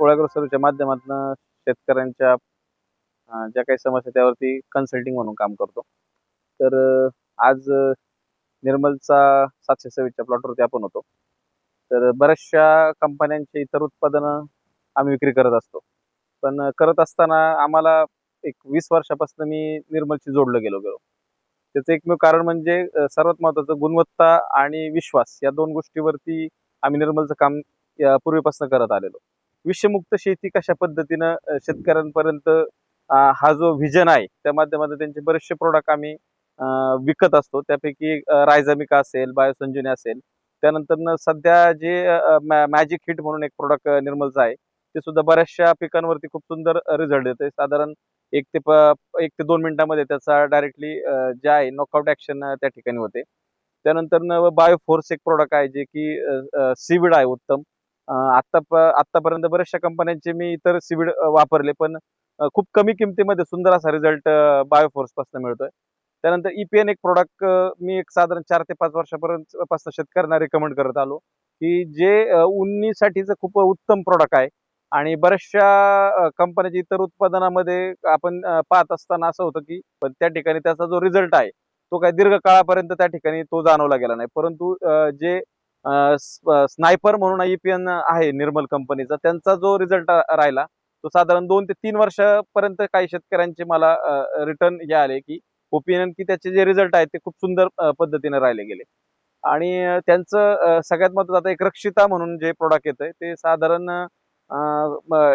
कोळागर सर्वच्या माध्यमातून शेतकऱ्यांच्या ज्या काही समस्या त्यावरती कन्सल्टिंग म्हणून काम करतो. तर आज निर्मलचा सातशे सव्वीसच्या प्लॉटवरती आपण होतो. तर बऱ्याचशा कंपन्यांचे इतर उत्पादनं आम्ही विक्री करत असतो. पण करत असताना आम्हाला एक वीस वर्षापासून मी निर्मलशी जोडलं गेलो गेलो. त्याचं एकमेव कारण म्हणजे सर्वात महत्वाचं गुणवत्ता आणि विश्वास या दोन गोष्टीवरती आम्ही निर्मलचं काम या पूर्वीपासून करत आलेलो. विषमुक्त शेती कशा पद्धतीनं शेतकऱ्यांपर्यंत हा जो व्हिजन आहे त्या माध्यमातून त्यांचे बरेचसे प्रोडक्ट आम्ही विकत असतो. त्यापैकी रायझामिका असेल बायोसंजुनी असेल. त्यानंतर सध्या जे मॅजिक हिट म्हणून एक प्रोडक्ट निर्मलचं आहे ते सुद्धा बऱ्याचशा पिकांवरती खूप सुंदर रिझल्ट देते साधारण एक ते प- एक ते दोन मिनिटांमध्ये त्याचा डायरेक्टली जे आहे नॉकआउट ऍक्शन त्या ठिकाणी होते. त्यानंतर बायोफोर्स एक प्रोडक्ट आहे जे की सीविड आहे उत्तम. आत्ता आता प- आत्तापर्यंत बऱ्याचशा कंपन्यांचे मी इतर सीविड वापरले पण खूप कमी किमतीमध्ये सुंदर असा रिझल्ट बायोफोर्सपासून मिळतोय. त्यानंतर ईपीएन एक प्रोडक्ट मी एक साधारण चार ते पाच वर्षापर्यंत पासून शेतकऱ्यांना रिकमेंड करत आलो की जे उन्नीसाठीचं खूप उत्तम प्रोडक्ट आहे. आणि बऱ्याचशा कंपन्याच्या इतर उत्पादनामध्ये आपण पाहत असताना असं होतं की पण त्या ठिकाणी त्याचा जो रिझल्ट आहे तो काही दीर्घकाळापर्यंत त्या ठिकाणी तो जाणवला गेला नाही. परंतु जे स्नायपर म्हणून ईपीएन आहे निर्मल कंपनीचा. त्यांचा जो रिझल्ट राहिला तो साधारण दोन ते तीन वर्षापर्यंत काही शेतकऱ्यांचे मला रिटर्न हे आले की ओपिनियन की त्याचे जे रिझल्ट आहेत ते खूप सुंदर पद्धतीने राहिले गेले. आणि त्यांचं सगळ्यात महत्वाचं आता एक रक्षिता म्हणून जे प्रोडक्ट येतं ते साधारण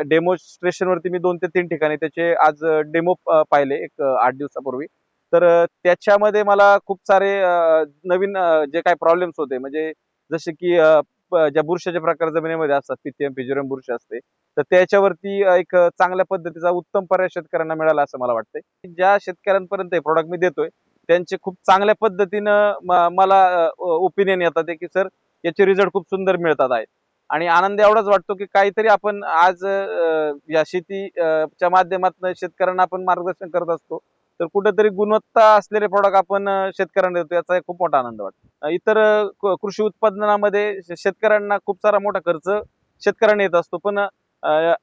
डेमोस्ट्रेशनवरती मी दोन ते तीन ठिकाणी त्याचे आज डेमो पाहिले एक आठ दिवसापूर्वी. तर त्याच्यामध्ये मला खूप सारे नवीन जे काही प्रॉब्लेम्स होते म्हणजे जसे की ज्या बुरशाचे प्रकार जमिनीमध्ये असतात पिथियम फिजिरम बुरश असते तर त्याच्यावरती एक चांगल्या पद्धतीचा उत्तम पर्याय शेतकऱ्यांना मिळाला असं मला वाटतंय. ज्या शेतकऱ्यांपर्यंत हे प्रोडक्ट मी देतोय त्यांचे खूप चांगल्या पद्धतीनं मला ओपिनियन येतात की सर याचे रिझल्ट खूप सुंदर मिळतात आहेत. आणि आनंद एवढाच वाटतो की काहीतरी आपण आज या शेती च्या माध्यमातून शेतकऱ्यांना आपण मार्गदर्शन करत असतो. तर कुठेतरी गुणवत्ता असलेले प्रोडक्ट आपण शेतकऱ्यांना देतो याचा खूप मोठा आनंद वाटतो. इतर क- कृषी उत्पादनामध्ये शे- शेतकऱ्यांना खूप सारा मोठा खर्च शेतकऱ्यांना येत असतो. पण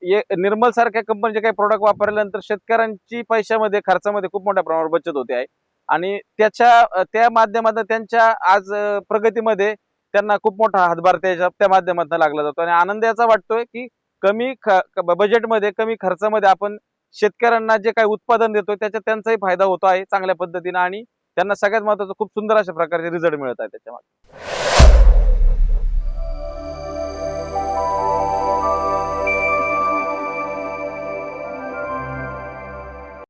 ये- निर्मल सारख्या कंपनीचे काही प्रोडक्ट वापरल्यानंतर शेतकऱ्यांची पैशामध्ये खर्चामध्ये खूप मोठ्या प्रमाणावर बचत होते आहे. आणि त्याच्या त्या माध्यमातून त्यांच्या आज प्रगतीमध्ये त्यांना खूप मोठा हातभार त्याच्या त्या माध्यमातून लागला जातो. आणि आनंद याचा वाटतोय की कमी ख- बजेटमध्ये कमी खर्चामध्ये आपण शेतकऱ्यांना जे काही उत्पादन देतो त्याच्यात त्यांचाही फायदा होतो आहे चांगल्या पद्धतीने आणि त्यांना सगळ्यात महत्वाचं खूप सुंदर अशा प्रकारचे रिझल्ट मिळत आहे त्याच्यामध्ये